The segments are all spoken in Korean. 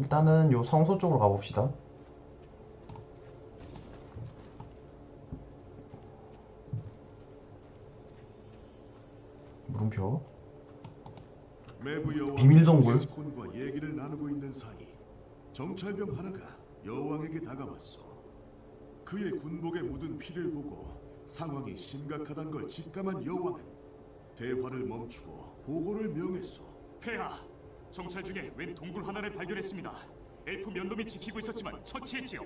일단은 요 성소 쪽으로 가봅시다. 물음표. 비밀 동굴. 얘기를 나누고 있는 사이 정찰병 하나가 여왕에게 다가왔어. 그의 군복에 묻은 피를 보고 상황이 심각하단 걸 직감한 여왕은 대화를 멈추고 보고를 명했어. 폐하, 정찰 중에 웬 동굴 하나를 발견했습니다. 엘프 몇 놈이 지키고 있었지만 처치했지요.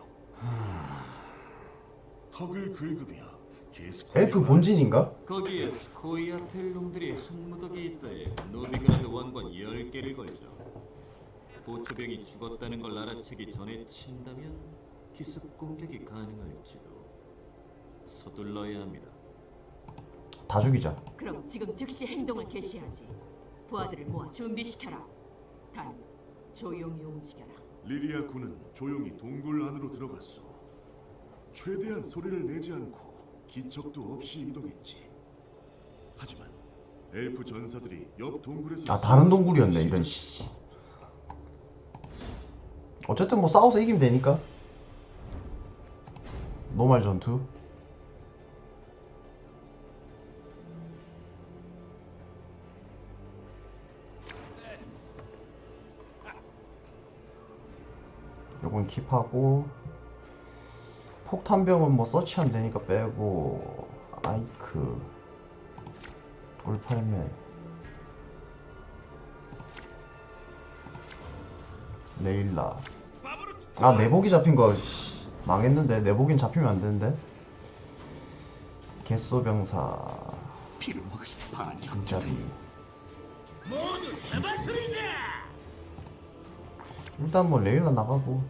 턱을 긁으며 게스콘 엘프 본진인가? 거기에 스코이아텔 놈들이 한 무더기 있다에 노비그라드 왕관 10개를 걸죠. 보초병이 죽었다는 걸 알아채기 전에 친다면 기습 공격이 가능할지도 서둘러야 합니다. 다 죽이자. 그럼 지금 즉시 행동을 개시하지. 부하들을 모아 준비시켜라. 단 조용히 움직여라. 리리아 군은 조용히 동굴 안으로 들어갔어. 최대한 소리를 내지 않고 기척도 없이 이동했지. 하지만 엘프 전사들이 옆 동굴에서 아 다른 동굴이었네 이런 씨. 어쨌든 뭐 싸워서 이기면 되니까. 노말 전투. 요건 킵하고 폭탄병은 뭐 서치하면 되니까 빼고 아이크 돌팔매. 레일라. 아 내복이 잡힌 거 씨, 망했는데? 내복인 잡히면 안 되는데? 반 진짜비 모두 잡아들이자. 일단 뭐 레일라 나가고.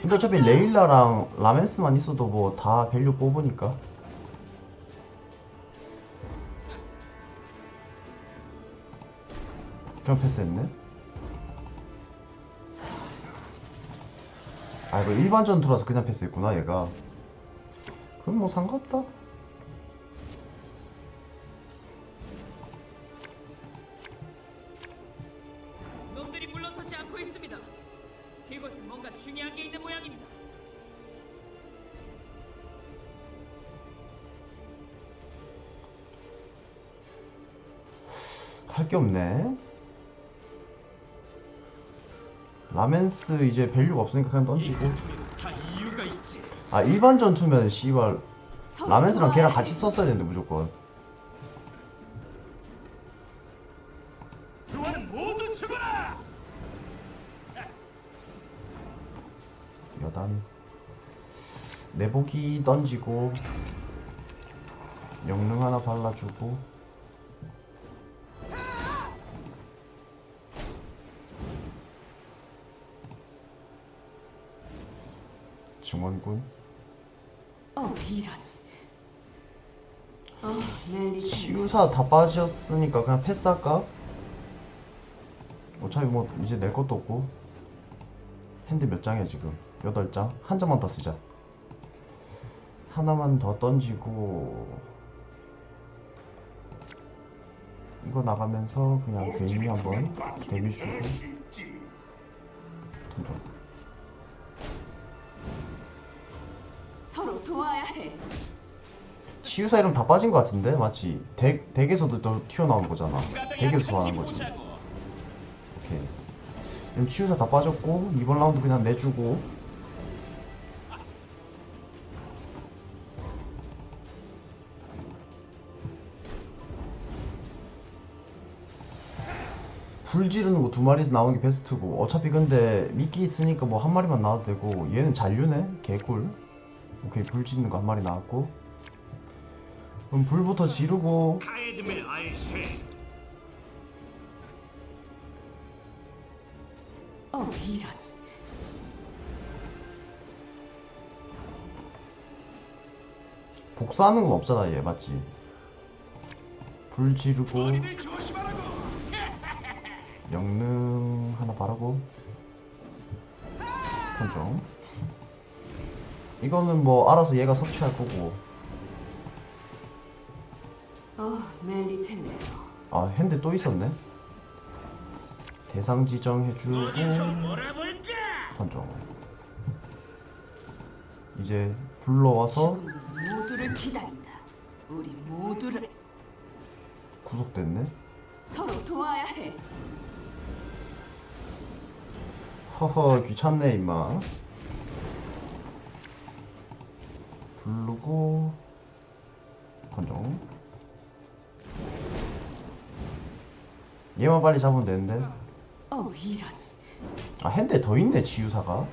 근데 어차피 레일라랑 라멘스만 있어도 뭐 다 밸류 뽑으니까. 그냥 패스했네? 아 이거 일반 전투라서 그냥 패스했구나 얘가. 그럼 뭐 상관없다 이곳은 뭔가 중요한 게 있는 모양입니다. 할 게 없네 라멘스 이제 밸류가 없으니까 그냥 던지고. 아 일반 전투면 씨발 라멘스랑 걔랑 같이 해. 썼어야 되는데 무조건 내복이 던지고 영능 하나 발라주고 증원군 어 이런. 어 멜리. 치유사 다 빠졌으니까 그냥 패스할까? 어차피 뭐 이제 낼 것도 없고 핸드 몇 장이야 지금? 8장? 한 장만 더 쓰자 하나만 더 던지고 이거 나가면서 그냥 괜히 한번 데뷔 주고 던져 서로 도와야 해. 치유사 이름 다 빠진 것 같은데? 맞지? 덱, 덱에서도 또 튀어나온 거잖아 덱에서 소환한 거지 오케이. 그럼 치유사 다 빠졌고 이번 라운드 그냥 내주고 불 지르는 거 두 마리에서 나오는 게 베스트고 어차피 근데 미끼 있으니까 뭐 한 마리만 나와도 되고 얘는 잔류네? 개꿀 오케이 불 지르는 거 한 마리 나왔고 그럼 불부터 지르고. 어 이런. 복사하는 건 없잖아 얘 맞지? 불 지르고. 영능 하나 바르고. 턴종 이거는 뭐 알아서 얘가 섭취할 거고. 어 멜리 텐데요. 아 핸드 또 있었네. 대상 지정해주고. 던져 이제 불러와서 모두를 기다린다. 우리 모두를. 구속됐네. 서로 도와야 해. 허허 귀찮네 임마. 부르고 건정 얘만 빨리 잡으면 되는데. 어 이런. 아 핸드에 더 있네 지유사가.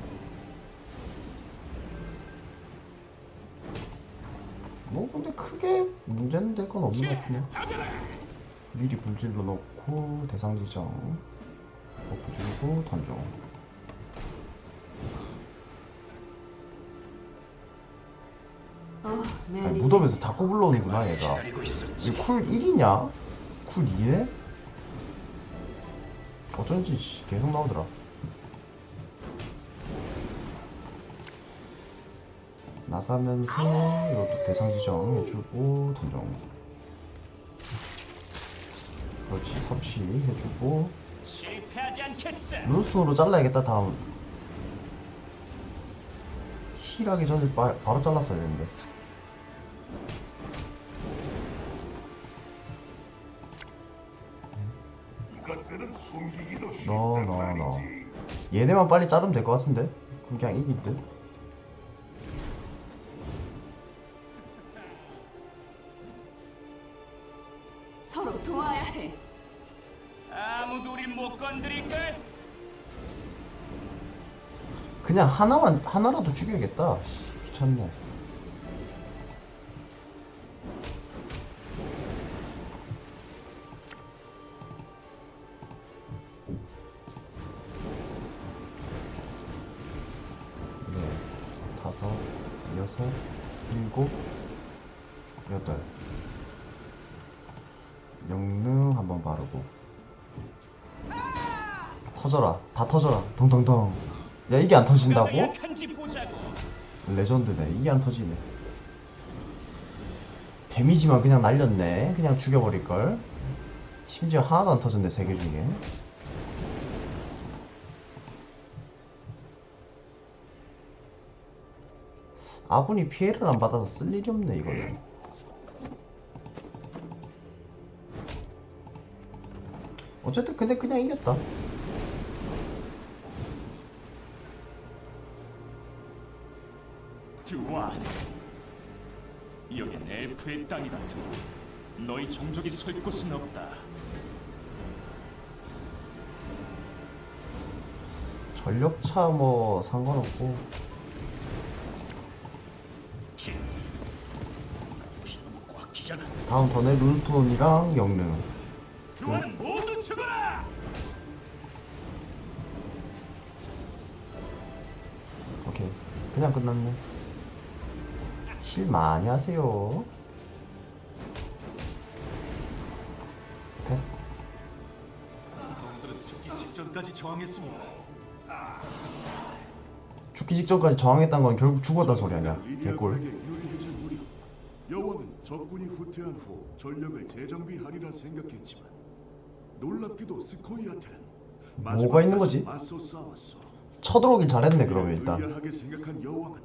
뭐 근데 크게 문제는 될 건 없는 것 같으네 미리 불질러 놓고 대상 지정. 버프 주고 던져 아니, 멜리. 무덤에서 자꾸 불러오는구나 얘가 쿨 1이냐? 쿨 2에? 어쩐지 씨, 계속 나오더라 나가면서 이것도 대상 지정 해주고 던정 그렇지 섭취 해주고. 룬스톤으로 잘라야겠다 다음 힐하기 전에 바, 바로 잘랐어야 되는데 너너너. 얘네만 빨리 자르면 될 것 같은데? 그럼 그냥 이길 듯? 서로 도와야 해. 아무도 우릴 못 건드릴걸. 그냥 하나만 하나라도 죽여야겠다. 씨, 귀찮네 네, 덩덩덩. 야 이게 안 터진다고? 레전드네. 이게 안 터지네. 데미지만 그냥 날렸네. 그냥 죽여버릴걸. 심지어 하나도 안 터졌네, 세 개 중에. 아군이 피해를 안 받아서 쓸 일이 없네, 이거는. 어쨌든 근데 그냥 이겼다. 여긴 엘프의 땅이다. 너희 종족이 설 곳은 없다. 전력차 뭐 상관없고. 꽉. 다음 턴에 룬스톤이랑 영능 두안 모두 죽어라. 오케이 그냥 끝났네 힐 많이 하세요 죽기 직전까지 저항했습니다. 죽기 직전까지 저항했단 건 결국 죽었다 소리 아니야 개꿀 유리해질 무렵 여왕은 적군이 후퇴한 후 전력을 재정비하리라 생각했지만 놀랍게도 스코이아테는 뭐가 있는 거지? 맞서 싸웠어. 쳐들어오긴 잘했네 그러면 일단 불리하게 생각한 여왕은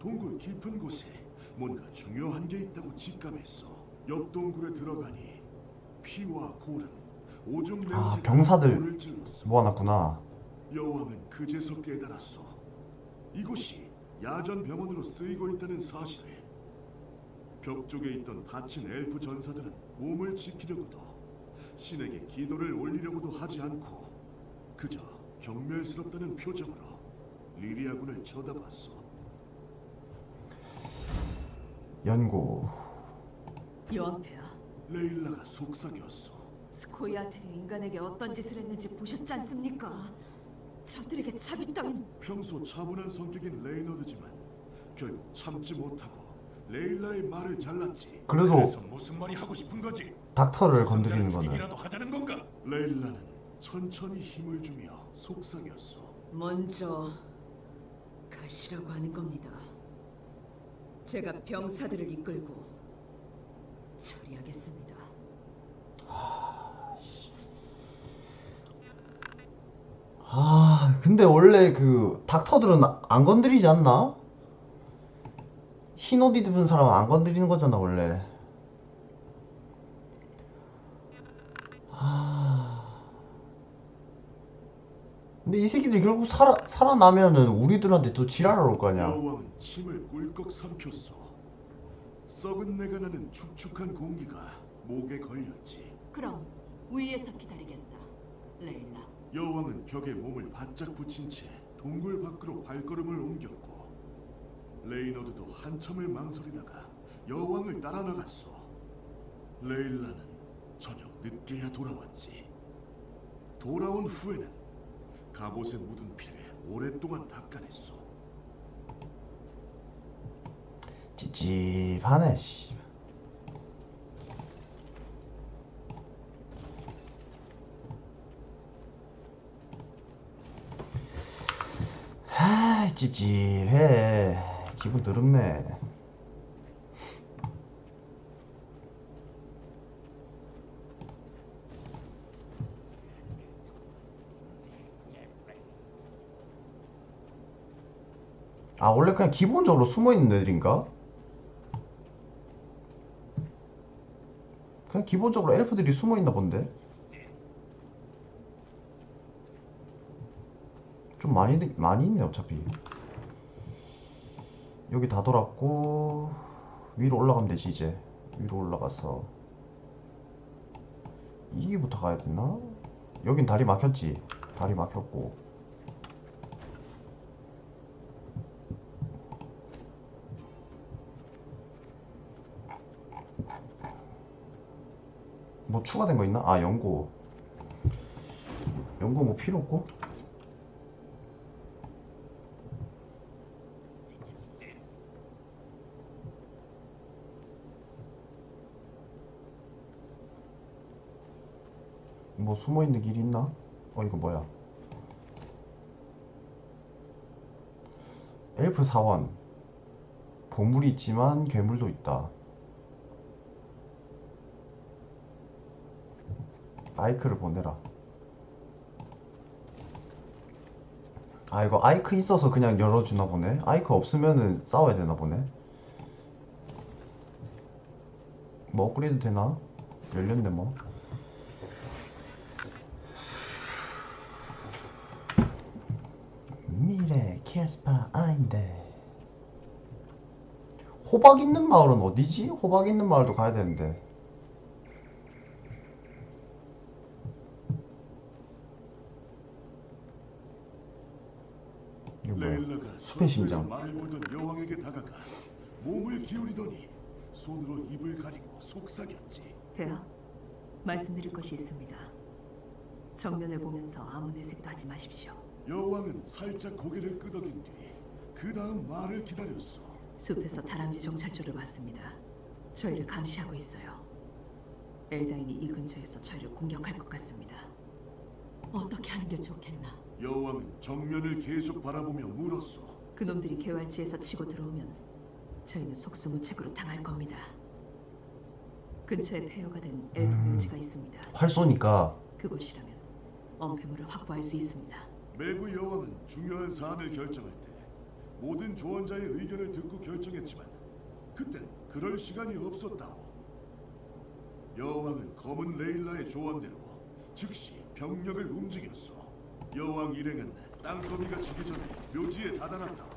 동굴 깊은 곳에 뭔가 중요한 게 있다고 직감했어. 옆 동굴에 들어가니 피와 고름, 아, 병사들. 모아놨구나 여왕은 그제서 깨달았어. 이곳이 야전 병원으로 쓰이고 있다는 사실을. 벽 쪽에 있던 다친 엘프 전사들은 몸을 지키려고도 신에게 기도를 올리려고도 하지 않고 그저 경멸스럽다는 표정으로 리리아군을 쳐다봤어. 연고 요한페아. 레일라가 속삭였어. 스코이아테 인간에게 어떤 짓을 했는지 보셨지 않습니까? 저들에게 자비 따윈 평소 차분한 성격인 레이너드지만 결국 참지 못하고 레일라의 말을 잘랐지. 그래도 무슨 말이 하고 싶은 거지? 닥터를 건드리는 거는 하자는 건가? 레일라는 천천히 힘을 주며 속삭였어. 먼저 가시라고 하는 겁니다. 제가 병사들을 이끌고 처리하겠습니다. 아, 근데 원래 그 닥터들은 안 건드리지 않나? 흰옷 입은 사람은 안 건드리는 거잖아, 원래. 아. 근데 이 새끼들이 결국 살아, 살아나면은 우리들한테 또 지랄을 올 거 아니야. 여왕은 침을 꿀꺽 삼켰소. 썩은 내가 나는 축축한 공기가 목에 걸렸지. 그럼 위에서 기다리겠다. 레일라. 여왕은 벽에 몸을 바짝 붙인 채 동굴 밖으로 발걸음을 옮겼고 레이너드도 한참을 망설이다가 여왕을 따라 나갔소. 레일라는 저녁 늦게야 돌아왔지. 돌아온 후에는 갑옷에 묻은 피를 오랫동안 닦아냈소. 찝찝하네, 씨. 찝찝해. 기분 더럽네. 아, 원래 그냥 기본적으로 숨어 있는 애들인가? 그냥 기본적으로 엘프들이 숨어 있나 본데. 좀 많이 많이 있네 어차피. 여기 다 돌았고 위로 올라가면 되지 이제. 위로 올라가서 이기부터 가야 되나? 여긴 다리 막혔지. 다리 막혔고. 뭐 추가된 거 있나? 아 연고 연고 뭐 필요 없고 뭐 숨어 있는 길이 있나? 어 이거 뭐야? 엘프 사원 보물이 있지만 괴물도 있다. 아이크를 보내라. 아 이거 아이크 있어서 그냥 열어주나 보네. 아이크 없으면은 싸워야 되나 보네. 뭐 업그레이드 되나? 열렸네 뭐. 미래 캐스파 아인데. 호박 있는 마을은 어디지? 호박 있는 마을도 가야 되는데. 레일라가 숲의 심장. 말을 몰던 여왕에게 다가가 몸을 기울이더니 손으로 입을 가리고 속삭였지. 폐하, 말씀드릴 것이 있습니다. 정면을 보면서 아무 내색도 하지 마십시오. 여왕은 살짝 고개를 끄덕인 뒤 그 다음 말을 기다렸어. 숲에서 다람쥐 정찰조를 봤습니다. 저희를 감시하고 있어요. 엘다인이 이 근처에서 저희를 공격할 것 같습니다. 어떻게 하는 게 좋겠나? 여왕은 정면을 계속 바라보며 물었어. 그놈들이 개활지에서 치고 들어오면 저희는 속수무책으로 당할 겁니다. 근처에 폐허가 된 엘프 묘지가 있습니다. 활 쏘니까 그곳이라면 엄폐물을 확보할 수 있습니다. 매부 여왕은 중요한 사안을 결정할 때 모든 조언자의 의견을 듣고 결정했지만 그땐 그럴 시간이 없었다오. 여왕은 검은 레일라의 조언대로 즉시 병력을 움직였어. 여왕 일행은 땅거미가 지기 전에 묘지에 다다랐다오.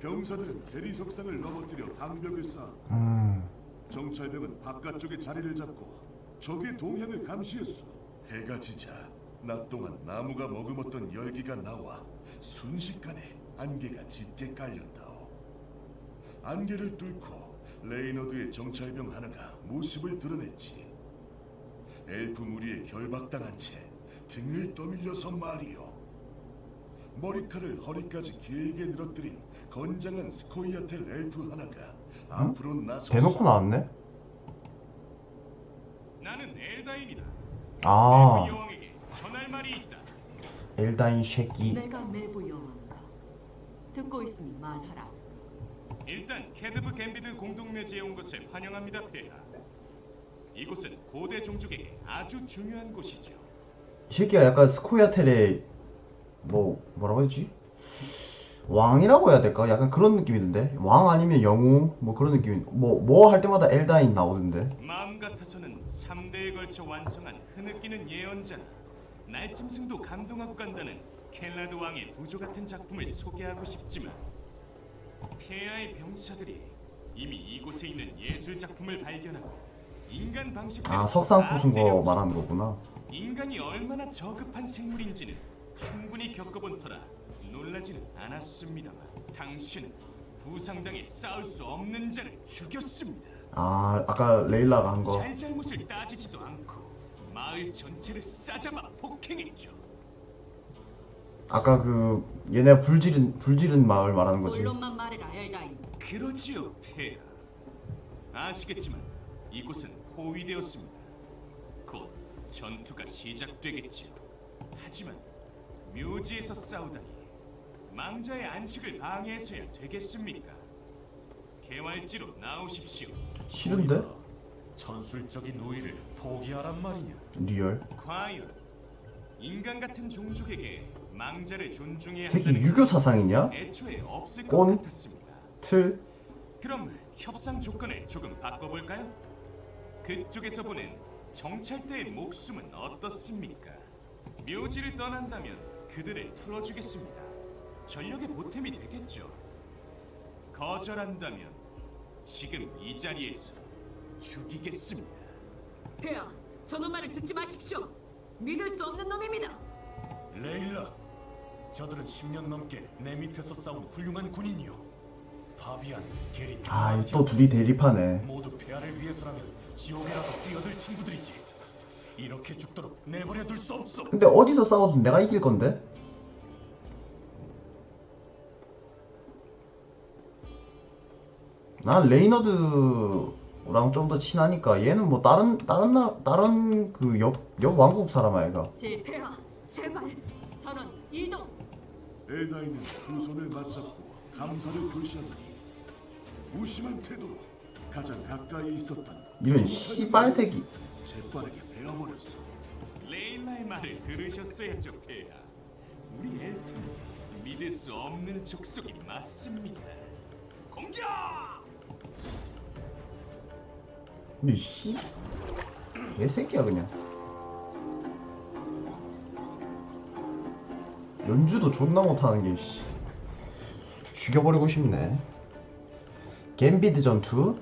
병사들은 대리석상을 넘어뜨려 방벽을 쌓았고 음 정찰병은 바깥쪽에 자리를 잡고 적의 동향을 감시했어. 해가 지자 낮 동안 나무가 머금었던 열기가 나와 순식간에 안개가 짙게 깔렸다오. 안개를 뚫고 레이너드의 정찰병 하나가 모습을 드러냈지. 엘프 무리에 결박당한 채 등을 떠밀려서 말이요. 머리칼을 허리까지 길게 늘어뜨린 건장한 스코이아텔 엘프 하나가 앞으로 나서 대놓고 나왔네. 나는 엘다인이다. 아 여왕에게 전 할 말이 있다. 엘다인 쉐끼. 내가 매부 여왕이다. 듣고 있으니 말하라. 일단 캐드브 갬비드 공동묘지에 온 것을 환영합니다, 폐하. 이곳은 고대 종족에게 아주 중요한 곳이죠. 이 새끼가 약간 스코야텔의 뭐 뭐라고 했지? 왕이라고 해야 될까? 약간 그런 느낌이던데 왕 아니면 영웅 뭐 그런 느낌이 뭐뭐 할 때마다 엘다인 나오던데 마음 같아서는 3대에 걸쳐 완성한 흐느끼는 예언자나 날 짐승도 감동하고 간다는 켈라드 왕의 부조 같은 작품을 소개하고 싶지만 폐하의 병사들이 이미 이곳에 있는 예술 작품을 발견하고 인간 방식대로 아 석상 다 부순 거 말하는 거구나 인간이 얼마나 저급한 생물인지는 충분히 겪어본 터라 놀라지는 않았습니다만 당신은 부상당해 싸울 수 없는 자를 죽였습니다. 아 아까 레일라가 한 거 잘잘못을 따지지도 않고 마을 전체를 싸잡아 폭행했죠. 아까 그 얘네 불지른 불지른 마을 말하는 거지 본론만 말해라, 엘다인. 그러지요, 폐하. 아시겠지만 이곳은 포위되었습니다. 곧 전투가 시작되겠지요. 하지만 묘지에서 싸우다니 망자의 안식을 방해해서야 되겠습니까? 개활지로 나오십시오. 싫은데? 전술적인 우위를 포기하란 말이냐? 리얼 과연 인간 같은 종족에게 망자를 존중해야 새끼 한다는 유교 사상이냐? 애초에 없을 꼰? 것 같았습니다. 틀 그럼 협상 조건을 조금 바꿔볼까요? 그쪽에서 보낸 정찰대의 목숨은 어떻습니까? 묘지를 떠난다면 그들을 풀어주겠습니다. 전력의 보탬이 되겠죠. 거절한다면 지금 이 자리에서 죽이겠습니다. 폐하, 저놈 말을 듣지 마십시오. 믿을 수 없는 놈입니다. 레일라, 저들은 10년 넘게 내 밑에서 싸운 훌륭한 군인이요. 파비안, 게리, 아, 이또 둘이 대립하네. 모두 폐하를 위해서라면 지옥에라도 뛰어들 친구들이지. 이렇게 죽도록 내버려 둘 수 없어. 근데 어디서 싸워도 내가 이길 건데? 난 레이너드 랑 좀 더 친하니까 얘는 뭐 다른 다른 나 다른 그 옆 옆 왕국 사람 아이가. 제 폐하, 제발 전원 이동. 엘다인은 두 손을 맞잡고 감사를 표시하더니 무심한 태도로 가장 가까이 있었던 이런 씨발새끼. 재빠르게 베어버렸어. 레일라의 말을 들으셨어야죠, 폐하. 우리 엘프는 믿을 수 없는 족속이 맞습니다. 공격! 근데 씨 개새끼야 그냥. 연주도 존나 못하는 게 씨. 죽여버리고 싶네. 갬비드 전투.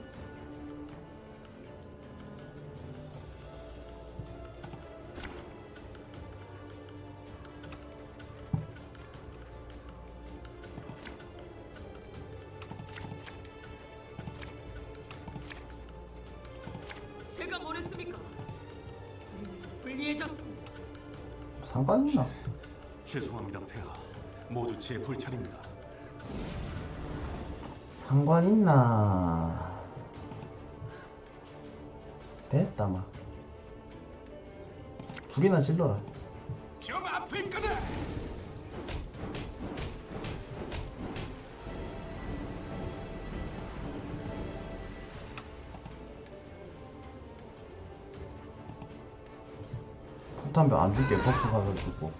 상관 있나? 죄송합니다, 폐하. 모두 제 불찰입니다. 상관 있나? 됐다 마. 둘이나 질러라. 폭탄병 안 줄게. 버프 가가지고.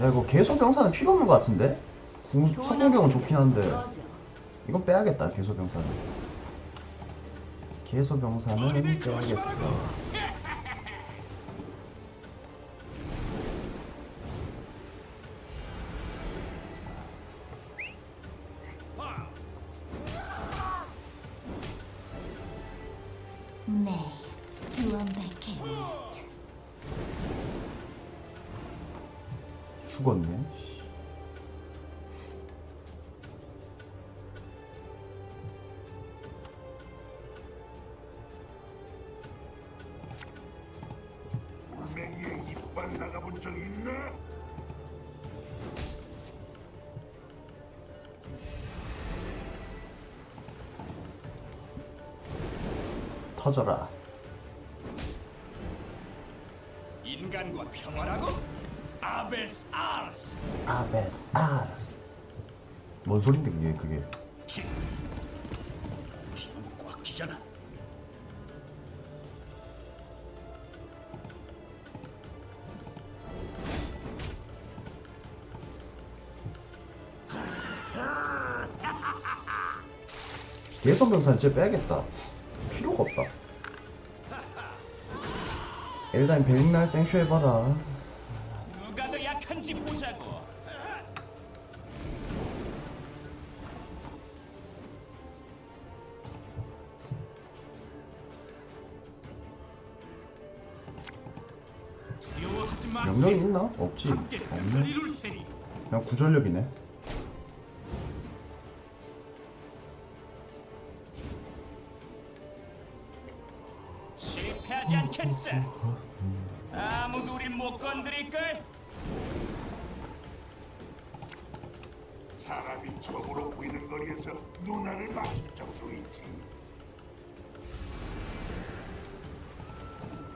야 이거 개소병사는 필요 없는 것 같은데? 구- 석궁병은 좋긴 한데 이건 빼야겠다 개소병사는. 개소병사는 빼야겠어 터져라. 인간과 평화라고? 아베스 아르스. 아베스 아르스. 뭔 소린데 그게 그게? 지금 꽉 찌잖아. 예선병사는 진짜 빼야겠다 필요가 없다 일단 백날 생쇼 해봐라 누가 더 약한지 보자고. 명령이 있나? 없지 없네. 그냥 구전력이네 않겠어. 아무도 우릴 못 건드릴걸. 사람이 적으로 보이는 거리에서 눈알을 맞출 정도이지.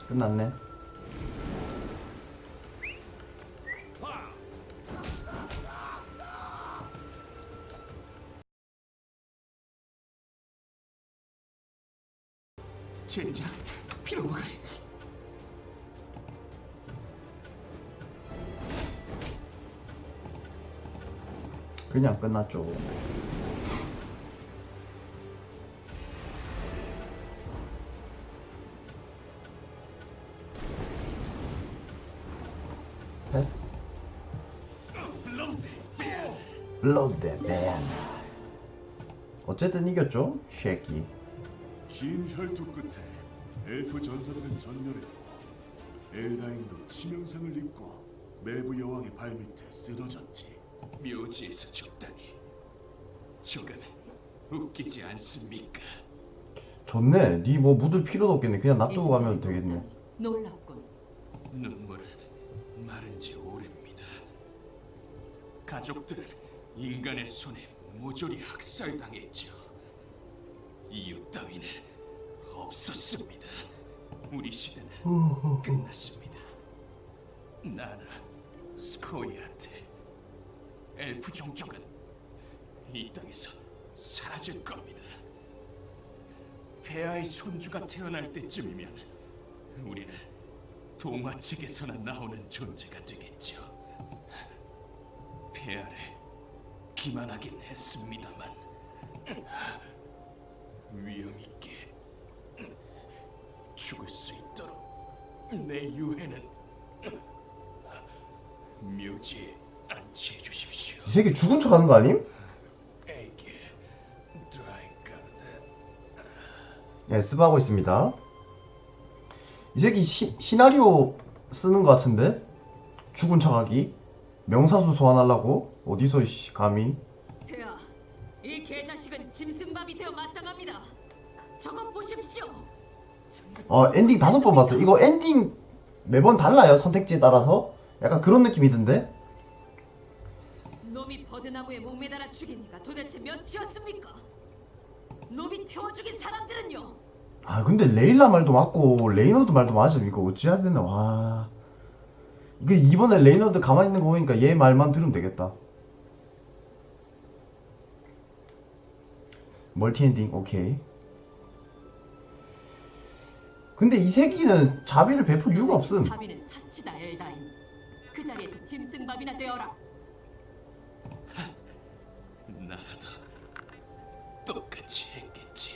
끝났네 젠장, 피로가. 그냥 끝났죠. 패스 밴 어쨌든 이겼죠 쉐키. 긴 혈투 끝에 엘프 전사들은 전멸했고 엘다인도 치명상을 입고 매부 여왕의 발밑에 쓰러졌지. 묘지에서 죽다니. 조금 웃기지 않습니까? 좋네 니 뭐 묻을 필요도 없겠네 그냥 놔두고 가면 되겠네 놀랍군. 눈물은 마른 지 오래입니다. 가족들은 인간의 손에 모조리 학살당했죠. 이유 따위는 없었습니다. 우리 시대는 끝났습니다. 나나 스코이아트 엘프 종족은 이 땅에서 사라질 겁니다. 폐하의 손주가 태어날 때쯤이면 우리는 동화책에서나 나오는 존재가 되겠죠. 폐하를 기만하긴 했습니다만 위험 있게 죽을 수 있도록 내 유해는 묘지에. 이 새끼 죽은 척 하는 거 아님? 예, 스바하고 있습니다. 이 새끼 시, 시나리오 쓰는 것 같은데? 죽은 척하기? 명사수 소환하려고? 어디서 씨 감히? 태아, 이 개자식은 짐승밥이 되어 마땅합니다. 저것 보십시오. 어 엔딩 다섯 번 봤어요. 이거 엔딩 매번 달라요 선택지에 따라서? 약간 그런 느낌이던데? 놈이 버드나무에 목 매달아 죽인 이가 도대체 몇이었습니까? 놈이 태워 죽인 사람들은요? 아 근데 레일라 말도 맞고 레이너드 말도 맞아. 이거 어찌해야 되나 와. 이거 이번에 레이너드 가만히 있는 거 보니까 얘 말만 들으면 되겠다. 멀티 엔딩 오케이. 근데 이 새끼는 자비를 베풀 이유가 없음. 사비는 사치다 엘다인. 그 자리에서 짐승밥이나 되어라. 나라도 똑같이 했겠지.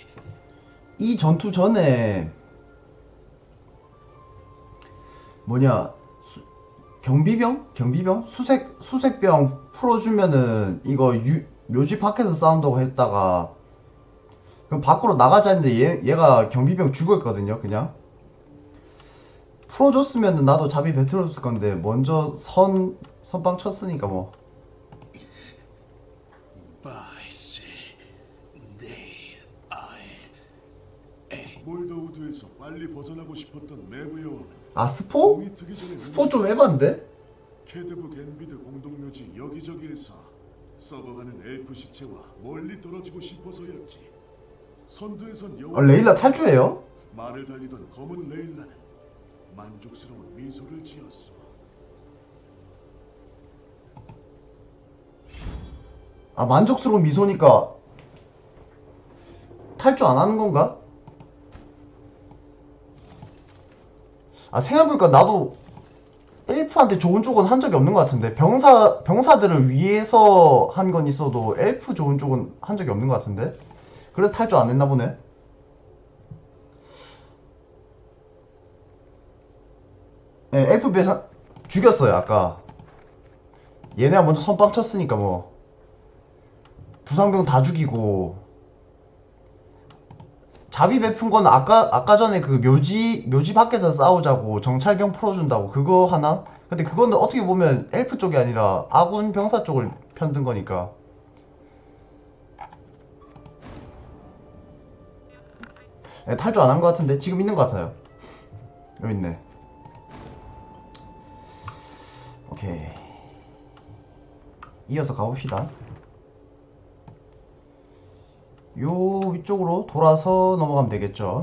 이 전투 전에 뭐냐 수- 경비병? 경비병? 수색 수색병 풀어주면은 이거 유, 묘지 밖에서 싸운다고 했다가 그럼 밖으로 나가자 했는데 얘, 얘가 경비병 죽었거든요 그냥. 풀어줬으면은 나도 자비 뱉어줬을 건데 먼저 선 선빵 쳤으니까 뭐 몰더우드에서 빨리 벗어나고 싶었던 매부 여왕은 아 스포? 봄이 트기 전에 스포 좀 에반데? 캐드브 겐비드 공동묘지 여기저기에서 썩어가는 엘프 시체와 멀리 떨어지고 싶어서였지. 선두에선 여왕 아, 레일라 탈주해요? 말을 달리던 검은 레일라는 만족스러운 미소를 지었소. 아 만족스러운 미소니까 탈주 안 하는 건가? 아 생각해보니까 나도 엘프한테 좋은 쪽은 한 적이 없는 것 같은데 병사 병사들을 위해서 한 건 있어도 엘프 좋은 쪽은 한 적이 없는 것 같은데 그래서 탈주 안 했나 보네. 예, 엘프 배사 죽였어요 아까. 얘네가 먼저 선빵 쳤으니까 뭐 부상병 다 죽이고 자비 베푼 건 아까 아까 전에 그 묘지 묘지 밖에서 싸우자고 정찰병 풀어준다고 그거 하나? 근데 그건 어떻게 보면 엘프 쪽이 아니라 아군 병사 쪽을 편든 거니까. 예, 탈주 안 한 것 같은데 지금 있는 것 같아요. 여기 있네. 오케이. 이어서 가봅시다 요 위쪽으로 돌아서 넘어가면 되겠죠